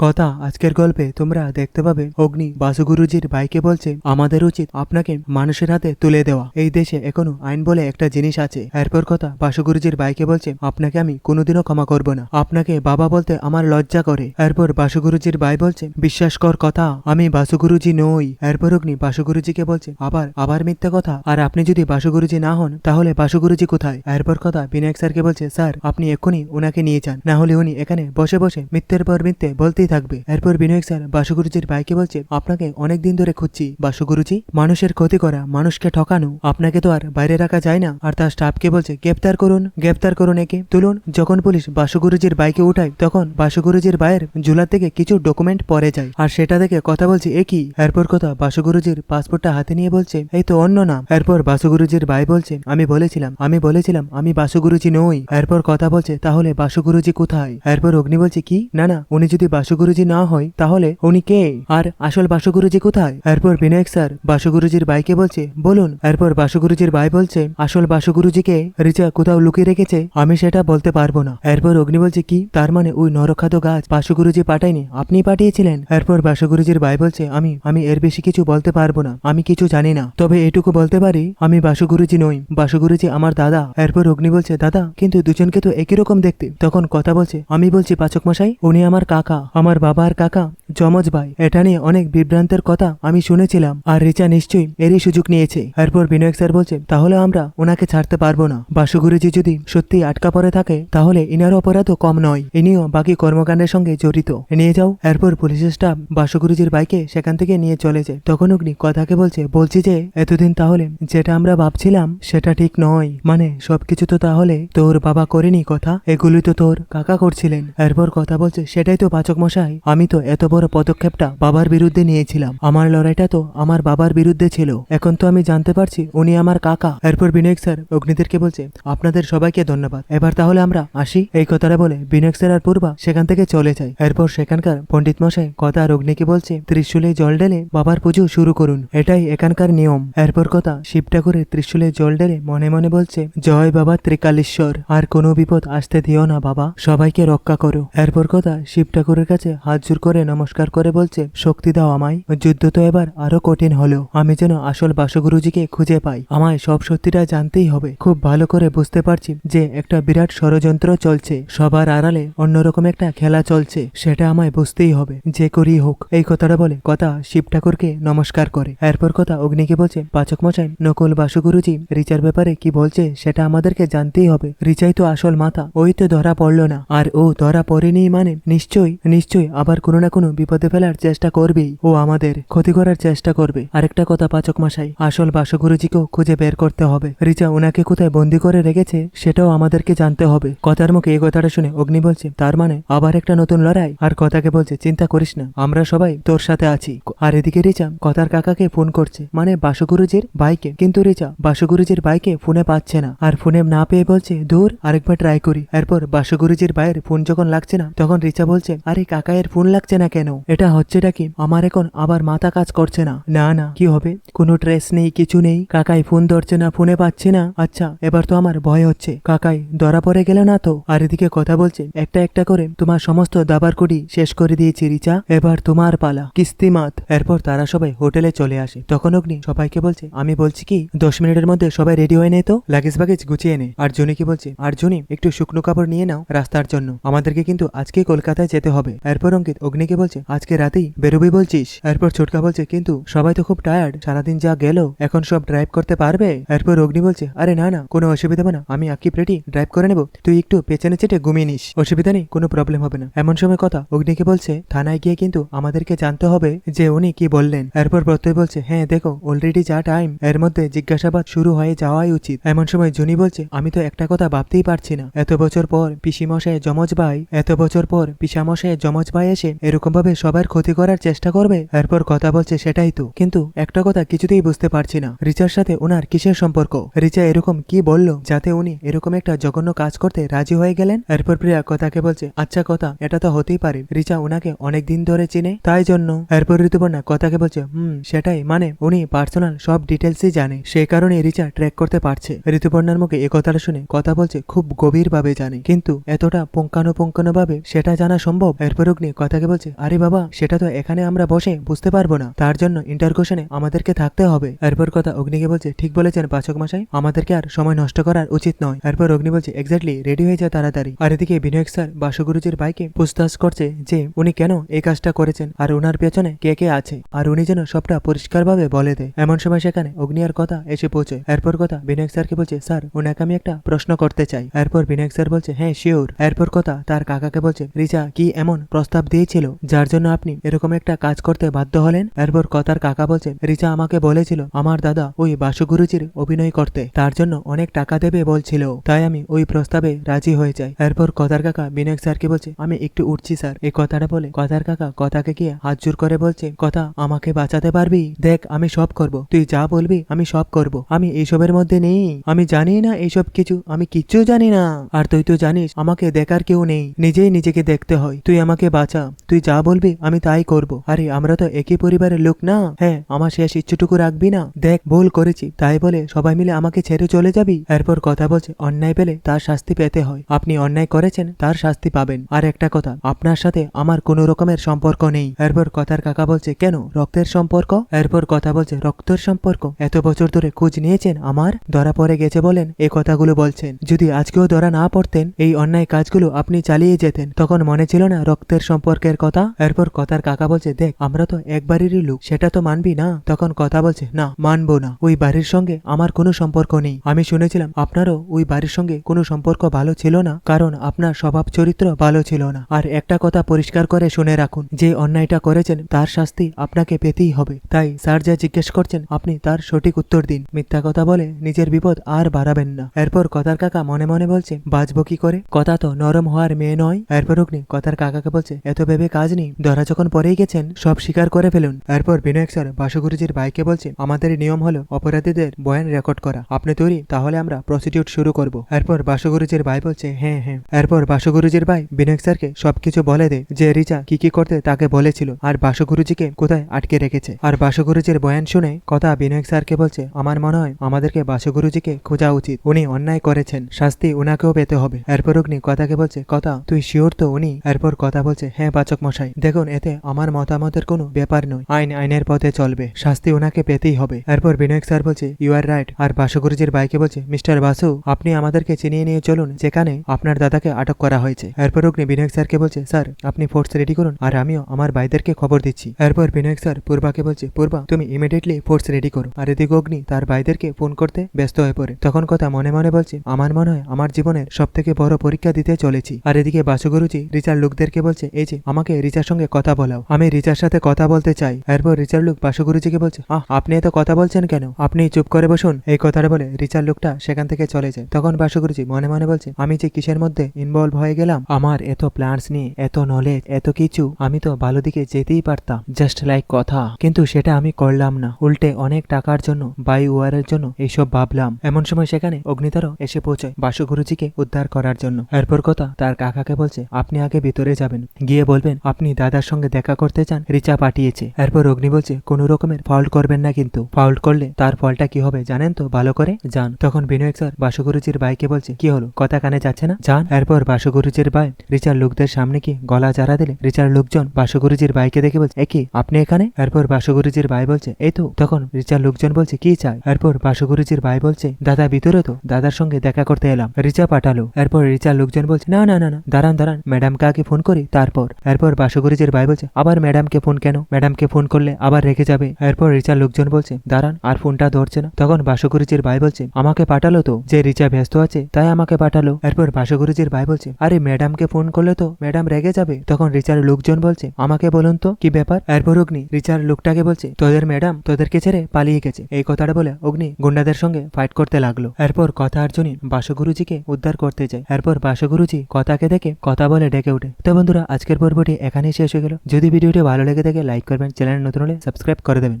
কথা, আজকের গল্পে তোমরা দেখতে পাবে অগ্নি বাসুগুরুজির ভাইকে বলছে, আমাদের উচিত আপনাকে মানুষের হাতে তুলে দেওয়া। এই দেশে এখনও আইন বলে একটা জিনিস আছে। এরপর কথা, বাসুগুরুজির ভাইকে বলছে, আপনাকে আমি কোনোদিনও ক্ষমা করব না। আপনাকে বাবা বলতে আমার লজ্জা করে। এরপর বাসুগুরুজির ভাই বলছে, বিশ্বাস কর কথা, আমি বাসুগুরুজি নই। এরপর অগ্নি বাসুগুরুজিকে বলছে, আবার আবার মিথ্যা কথা? আর আপনি যদি বাসুগুরুজি না হন, তাহলে বাসুগুরুজি কোথায়? এরপর কথা, বিনায়ক স্যারকে বলছে, স্যার, আপনি এক্ষুনি ওনাকে নিয়ে যান। না হলে উনি এখানে বসে বসে মিথ্যের পর মিথ্যে বলতেই থাকবে। এরপর বিনায়ক স্যার বাসুগুরুজির ভাইকে বলছে, আপনাকে অনেক দিন ধরে খুঁজছি, বাসুগুরুজি। মানুষের ক্ষতি করা, মানুষকে ঠকানো, আপনাকে তো আর বাইরে রাখা যায় না। আর তার স্টাফকে বলছে, গ্রেপ্তার করুন গ্রেপ্তার করুন একে। তুলুন, যখন পুলিশ বাসুগুরুজির বাইকে উঠায়, তখন বাসুগুরুজির বাইয়ের ঝুলার থেকে কিছু ডকুমেন্ট পরে যায়। আর সেটা দেখে কথা বলছে একই এরপর কথা বাসুগুরুজির পাসপোর্টটা হাতে নিয়ে বলছে, এই তো অন্য নাম। এরপর বাসুগুরুজির ভাই বলছে, আমি বলেছিলাম আমি বলেছিলাম, আমি বাসুগুরুজি নই। এরপর কথা বলছে, তাহলে বাসুগুরুজি কোথায়? এরপর অগ্নি বলছে, কি? না না, উনি যদি বাসুগুরুজি না হয়, তাহলে উনি কে? আর আসল বাসুগুরুজি কোথায়? এরপর বিনায়ক স্যার বাসুগুরুজির ভাইকে বলছে, বলুন। এরপর বাসুগুরুজির ভাই বলছে, আসল বাসুগুরুজিকে রিচা কোথাও লুকিয়ে রেখেছে? আমি সেটা বলতে পারব না। এরপর অগ্নি বলছে, কি? তার মানে ওই নরখাদ্য গাছ বাসুগুরুজি পাঠায়নি, আপনি পাঠিয়েছিলেন? এরপর বাসুগুরুজির ভাই বলছে, আমি আমি এর বেশি কিছু বলতে পারব না, আমি কিছু জানি না। তবে এটুকু বলতে পারি, আমি বাসুগুরুজি নই, বাসুগুরুজি আমার দাদা। এরপর অগ্নি বলছে, দাদা, কিন্তু দুজনকে তো একই রকম দেখতে। তখন কথা বলছে, আমি বলছি, পাচক মশাই, উনি আমার কাকা, আমার বাবা আর কাকা যমজ ভাই, এটা নিয়ে অনেক বিভ্রান্তের কথা আমি শুনেছিলাম, আর রিচা নিশ্চয়ই এরই সুযোগ নিয়েছে। এরপর বিনায়ক স্যার বলছে, তাহলে আমরা ওনাকে ছাড়তে পারব না। বাসুগুরুজি যদি সত্যি আটকা পড়ে থাকে, তাহলে ইনার অপরাধও কম নয়। ইনিও বাকি কর্মকাণ্ডের সঙ্গে জড়িত। নিয়ে যাও। এরপর পুলিশের স্টাফ বাসুগুরুজির বাইকে সেখান থেকে নিয়ে চলে যায়। তখন অগ্নি কথাকে বলছে, বলছি যে, এতদিন তাহলে যেটা আমরা ভাবছিলাম, সেটা ঠিক নয়। মানে সবকিছু তো তাহলে তোর বাবা করেনি কথা? এগুলি তো তোর কাকা করছিলেন। এরপর কথা বলছে, সেটাই তো পাচক মশাই, আমি তো এত বড় পদক্ষেপটা বাবার বিরুদ্ধে নিয়েছিলাম। আমার লড়াইটা তো আমার বাবার বিরুদ্ধে ছিল। এখন তো আমি জানতে পারছি উনি আমার কাকা। এরপর বিনায়ক স্যার অগ্নিদেরকে বলছে, আপনাদের সবাইকে ধন্যবাদ। এবার তাহলে আমরা আসি। এই কথাটা বলে বিনায়ক স্যার আর পূর্বা সেখান থেকে চলে যায়। এরপর সেখানকার পণ্ডিত মশাই কথা আর অগ্নিকে বলছে ত্রিশূলে জল ঢেলে বাবার পুজো শুরু করুন। এটাই এখানকার নিয়ম। এরপর কথা শিব ঠাকুরের ত্রিশূলে জল ঢেলে মনে মনে বলছে, জয় বাবা ত্রিকালেশ্বর। আর কোনো বিপদ আসতে দিও না বাবা। সবাইকে রক্ষা করো। এরপর কথা শিব ঠাকুরের কাছে হাত জোর করে নমস্কার। করে বলছে, শক্তি দাও আমায়। যুদ্ধ তো এবার আরও কঠিন হলো। আমি যেন আসল বাসগুরুজিকে খুঁজে পাই। আমায় সব সত্যিটা জানতেই হবে। খুব ভালো করে বুঝতে পারছি যে একটা বিরাট ষড়যন্ত্র চলছে। সবার আড়ালে অন্যরকম একটা খেলা চলছে। সেটা আমায় বুঝতেই হবে। যে করি হোক, এই কথাটা বলে কথা শিব ঠাকুরকে নমস্কার করে। এরপর কথা অগ্নিকে বলছে, পাচক মশাই, নকুল বাসুগুরুজি, রিচার ব্যাপারে কি বলছে সেটা আমাদেরকে জানতেই হবে। রিচাই তো আসল মাথা ওই তো ধরা পড়ল না। আর ও ধরা পড়েনি মানে নিশ্চয়ই নিশ্চয়ই আবার কোনো না কোনো বিপদে ফেলার চেষ্টা করবেই। ও আমাদের ক্ষতি করার চেষ্টা করবে। আরেকটা কথা পাচক মশাই, আসল বাসগুরুজিকেও খুঁজে বের করতে হবে। রিচা ওনাকে কোথায় বন্দি করে রেখেছে, সেটাও আমাদেরকে জানতে হবে। কথার মুখে এই কথাটা শুনে অগ্নি বলছে, তার মানে আবার একটা নতুন লড়াই? আর কথাকে বলছে, চিন্তা করিস না, আমরা সবাই তোর সাথে আছি। আর এদিকে রিচা কথার কাকাকে ফোন করছে মানে বাসগুরুজির বাইকে কিন্তু রিচা বাসগুরুজির বাইকে ফোনে পাচ্ছে না। আর ফোনে না পেয়ে বলছে, দূর, আরেকবার ট্রাই করি। এরপর বাসগুরুজির বাইয়ের ফোন যখন লাগছে না, তখন রিচা বলছে, আরে কাকায়ের ফোন লাগছে না কেন? এটা হচ্ছেটা কি? আমার এখন আবার মাথা কাজ করছে না। না না। কি হবে? কোনো ট্রেস নেই, কিছু নেই? কাকাই ফোন ধরছে না, ফোনে পাচ্ছে না? আচ্ছা এবার তো আমার ভয় হচ্ছে। কাকাই, ধরা পড়ে গেল না তো? আর এদিকে কথা বলছে, একটা একটা করে তোমার সমস্ত দাবার কুড়ি শেষ করে দিয়েছি, রিচা। এবার তোমার পালা। কিস্তিমাত এরপর তারা সবাই হোটেলে চলে আসে। তখন অগ্নি সবাইকে বলছে, আমি বলছি কি, দশ মিনিটের মধ্যে সবাই রেডি হয়ে নে তো? লাগেজ বাগেজ গুছিয়ে নে। আর জনি কি বলছে আর জনি একটু শুকনো কাপড় নিয়ে নাও রাস্তার জন্য। আমাদেরকে কিন্তু আজকে কলকাতায় যেতে হবে। এরপর অঙ্কিত অগ্নিকে বলছে আজকে রাতেই বেরোবি বলছিস? এরপর ছোটকা বলছে, কিন্তু সবাই তো খুব টায়ার্ড সারাদিন যা গেল, এখন সব ড্রাইভ করতে পারবে? এরপর অগ্নি বলছে, আরে না না, কোনো অসুবিধা হবে না, আমি আকিব রেডি ড্রাইভ করে নেব, তুই একটু পেছনে চেটে ঘুমিয়ে নিস, অসুবিধা নেই, কোনো প্রবলেম হবে না। এমন সময় কথা অগ্নিকে বলছে, থানায় গিয়ে কিন্তু আমাদেরকে জানতে হবে যে উনি কি বললেন। এরপর প্রত্যয় বলছে হ্যাঁ দেখো অলরেডি যা টাইম এর মধ্যে জিজ্ঞাসাবাদ শুরু হয়ে যাওয়াই উচিত। এমন সময় জুনি বলছে, আমি তো একটা কথা ভাবতেই পারছি না। এত বছর পর পিসিমশায় যমজ ভাই, এত বছর পর পিসামশায় যমজ ভাই এসে এরকম ভাবে সবার ক্ষতি করার চেষ্টা করবে? এরপর কথা বলছে সেটাই তো। কিন্তু একটা কথা কিছুতেই বুঝতে পারছি না। রিচার সাথে ওনার কিসের সম্পর্ক? রিচা এরকম কি বলল যাতে উনি এরকম একটা জঘন্য কাজ করতে রাজি হয়ে গেলেন? এরপর প্রিয়া কথাকে বলছে আচ্ছা কথা, এটা তো হতেই পারে। রিচা ওনাকে অনেক দিন ধরে চিনে। তাই জন্য। এরপর ঋতুপর্ণা কথাকে বলছে, হুম, সেটাই। মানে উনি পার্সোনাল সব ডিটেলসই জানে। সেই কারণে রিচা ট্র্যাক করতে পারছে। ঋতুপর্ণার মুখে এ কথাটা শুনে কথা বলছে খুব গভীরভাবে জানে। কিন্তু এতটা পুঙ্খানুপুঙ্খানু ভাবে সেটা জানা সম্ভব? এরপর অগ্নি কথাকে বলছে, আরে আরে বাবা, সেটা তো এখানে আমরা বসে বুঝতে পারব না। তার জন্য ইন্টারকোশনে আমাদেরকে থাকতে হবে। এরপর কথা অগ্নিকে বলছে, ঠিক বলেছেন পাচক মশাই, আমাদেরকে আর সময় নষ্ট করার উচিত নয়। এরপর অগ্নি বলছে এক্স্যাক্টলি রেডি হয়ে যায় তাড়াতাড়ি। আর এদিকে বিনয়ক স্যার বাসুগুরুজির বাইকে পুছতাছ করছে যে, উনি কেন এই কাজটা করেছেন আর ওনার পেছনে কে কে আছে? আর উনি যেন সবটা পরিষ্কারভাবে বলে দেয়। এমন সময় সেখানে অগ্নি আর কথা এসে পৌঁছয় এরপর কথা বিনায়ক স্যারকে বলছে স্যার ওনাকে আমি একটা প্রশ্ন করতে চাই। এরপর বিনায়ক স্যার বলছে হ্যাঁ শিওর এরপর কথা তার কাকাকে বলছে, রিচা, কি এমন প্রস্তাব দিয়েছিল যার জন্য আপনি এরকম একটা কাজ করতে বাধ্য হলেন? এরপর কথার কাকা বলছে, রিচা আমাকে বলেছিল, আমার দাদা ওই বাসুগুরুজির অভিনয় করতে। তার জন্য অনেক টাকা দেবে বলছিল। তাই আমি ওই প্রস্তাবে রাজি হয়ে যাই। এরপর কথার কাকা বিনায়ক স্যারকে বলছে, আমি একটু উঠছি স্যার। এই কথাটা বলে কথার কাকা কথাকে গিয়ে হাত জোর করে বলছে, কথা আমাকে বাঁচাতে পারবি? দেখ, আমি সব করব। তুই যা বলবি, আমি সব করব। আমি এইসবের মধ্যে নেই। আমি জানি না এইসব কিছু। আমি কিচ্ছু জানি না। আর তুই তো জানিস, আমাকে দেখার কেউ নেই। নিজেই নিজেকে দেখতে হয়। তুই আমাকে বাঁচা। তুই যা বলবি, আমি তাই করব। আরে, আমরা তো একই পরিবারের লোক না? হ্যাঁ আমার শেষ ইচ্ছুটুকু রাখবি না? দেখ, ভুল করেছি, তাই বলে সবাই মিলে আমাকে ছেড়ে চলে যাবি? এরপর কথা বলছে, অন্যায় পেলে তার শাস্তি পেতে হয়। আপনি অন্যায় করেছেন, তার শাস্তি পাবেন। আর একটা কথা, আপনার সাথে আমার কোনো রকমের সম্পর্ক নেই। এরপর কথার কাকা বলছে, কেন? রক্তের সম্পর্ক? এরপর কথা বলছে, রক্তের সম্পর্ক? এত বছর ধরে খোঁজ নিয়েছেন আমার? ধরা পড়ে গেছে বলেন এই কথাগুলো বলছেন। যদি আজকেও ধরা না পড়তেন, এই অন্যায় কাজগুলো আপনি চালিয়ে যেতেন। তখন মনে ছিল না, রক্তের সম্পর্কের কথা? এরপর কথার কাকা বলছে, দেখ, আমরা তো এক বাড়িরই লোক, সেটা তো মানবি না? তখন কথা বলছে, না, মানবো না। ওই বাড়ির সঙ্গে আমার কোনো সম্পর্ক নেই। আমি শুনেছিলাম আপনারও ওই বাড়ির সঙ্গে কোনো সম্পর্ক ভালো ছিল না, কারণ আপনার স্বভাব চরিত্র ভালো ছিল না। আর একটা কথা পরিষ্কার করে শুনে রাখুন, যে অন্যায়টা করেছেন, তার শাস্তি আপনাকে পেতেই হবে। তাই স্যার যা জিজ্ঞেস করছেন, আপনি তার সঠিক উত্তর দিন। মিথ্যা কথা বলে নিজের বিপদ আর বাড়াবেন না। এরপর কথার কাকা মনে মনে বলছে, বাঁচবো কি করে? কথা তো নরম হওয়ার মেয়ে নয়। এরপর অগ্নি কথার কাকাকে বলছে, এত ভেবে কাজ নেই। ধরা যখন পরেই গেছেন, সব স্বীকার করে ফেলুন। এরপর বিনায়ক স্যার বাসুগুরুজির বাইকে বলছে আমাদের নিয়ম হলো অপরাধীদের বয়ান রেকর্ড করা। আপনি তৈরি, তাহলে আমরা প্রসিডিউট শুরু করব। এরপর বাসুগুরুজির ভাই বলছে হ্যাঁ হ্যাঁ। এরপর বাসুগুরুজির ভাই বিনায়ক স্যারকে সবকিছু বলে দেয়, যে রিচা কি কি করতে তাকে বলেছিল, আর বাসুগুরুজিকে কোথায় আটকে রেখেছে। আর বাসুগুরুজির বয়ান শুনে কথা বিনায়ক স্যারকে বলছে, আমার মনে হয় আমাদেরকে বাসুগুরুজিকে খোঁজা উচিত। উনি অন্যায় করেছেন, শাস্তি উনাকেও পেতে হবে। এরপর অগ্নি কথাকে বলছে, কথা, তুই শিওর তো উনি? এরপর কথা বলছে হ্যাঁ বাচক মশাই। দেখুন, এতে আমার মতামতের কোনো ব্যাপার নয়। আইন আইনের পথে চলবে। শাস্তি ওনাকে পেতেই হবে। এরপর বিনায়ক স্যার বলছে ইউ আর রাইট আর বাসুগুরুজির বাইকে বলছে, মিস্টার বাসু, আপনি আমাদেরকে চিনিয়ে নিয়ে চলুন, যেখানে আপনার দাদাকে আটক করা হয়েছে। এরপর অগ্নি বিনায়ক স্যারকে বলছে, স্যার, আপনি ফোর্স রেডি করুন, আর আমিও আমার ভাইদেরকে খবর দিচ্ছি। এরপর বিনয়ক স্যার পূর্বাকে বলছে, পূর্বা, তুমি ইমিডিয়েটলি ফোর্স রেডি করো। আর এদিকে অগ্নি তার ভাইদেরকে ফোন করতে ব্যস্ত হয়ে পড়ে। তখন কথা মনে মনে বলছে, আমার মনে হয় আমার জীবনের সব থেকে বড় পরীক্ষা দিতে চলেছি। আর এদিকে বাসুগুরুজি রিচার লোকদেরকে বলছে, এই যে, আমাকে রিচার সঙ্গে কথা বলাও। আমি রিচার সাথে কথা বলতে চাই। এরপর রিচার লোক বাসুগুরুজিকে বলছে, আহ, আপনি এত কথা বলছেন কেন? আপনি চুপ করে বসুন। এই কথাটা বলে রিচার লোকটা সেখান থেকে চলে যায়। তখন বাসুগুরুজি মনে মনে বলছে, আমি যে কিসের মধ্যে ইনভলভ হয়ে গেলাম, আমার এত প্ল্যান্স নিয়ে, এত নলেজ এত কিছু, আমি তো ভালো দিকে যেতেই পারতাম। জাস্ট লাইক কথা। কিন্তু সেটা আমি করলাম না। উল্টে অনেক টাকার জন্য বাই ওয়ারের জন্য এইসব ভাবলাম। এমন সময় সেখানে অগ্নিতারও এসে পৌঁছায় বাসুগুরুজিকে উদ্ধার করার জন্য। এরপর কথা তার কাকাকে বলছে, আপনি আগে ভিতরে যাবেন। গিয়ে বলবেন, আপনি দাদার সঙ্গে দেখা করতে চান, রিচা পাঠিয়েছে। এরপর অগ্নি বলছে, কোনো রকমের ফাউল্ট করবেন না কিন্তু। ফাউল্ট করলে তার ফলটা কি হবে জানেন তো? ভালো করে যান তখন বিনয় স্যার বাসুগুরুজির বাইকে বলছে, কি হলো? কথা কানে যাচ্ছে না? যান এরপর বাসুগুরুজির ভাই রিচার লোকদের সামনে কি গলা চারা দিলে? রিচার লোকজন বাসুগুরুজির বাইকে দেখে বলছে একই আপনি এখানে? এরপর বাসুগুরুজির ভাই বলছে, এই তো। তখন রিচার লোকজন বলছে, কি চাই? এরপর বাসুগুরুজির ভাই বলছে, দাদা, ভিতরে তো, দাদার সঙ্গে দেখা করতে এলাম। রিচা পাঠালো। এরপর রিচার লোকজন বলছে, না না না না, দাঁড়ান দাঁড়ান, ম্যাডামকে আগে ফোন করি, তারপর। এরপর বাসুগুরুজির ভাই বলছে, আবার ম্যাডামকে ফোন কেন? ম্যাডামকে ফোন করলে আবার রেখে যাবে। এরপর রিচার লোকজন বলছে, দাঁড়ান, আর ফোনটা ধরছে না। তখন বাসুগুরুজির ভাই বলছে, আমাকে পাঠালো তো, যে রিচা ব্যস্ত আছে, তাই আমাকে পাঠালো। এরপর বাসুগুরুজির ভাই বলছে, আরে ম্যাডামকে ফোন করলে তো ম্যাডাম রেগে যাবে। তখন রিচার লোকজন বলছে, আমাকে বলুন তো, কি ব্যাপার? এরপর অগ্নি রিচার লোকটাকে বলছে, তোদের ম্যাডাম তোদেরকে ছেড়ে পালিয়ে গেছে। এই কথাটা বলে অগ্নি গুন্ডাদের সঙ্গে ফাইট করতে লাগল। এরপর কথা অর্জুনী বাসুগুরুজিকে উদ্ধার করতে যায়। এরপর বাসুগুরুজি কথাকে দেখে কথা বলে ডেকে ওঠে। তো বন্ধুরা, আজকের পর্বটি এখানেই শেষ হয়ে গেল। যদি ভিডিওটি ভালো লেগে থাকে লাইক করবেন চ্যানেল নতুন হলে সাবস্ক্রাইব করে দেবেন।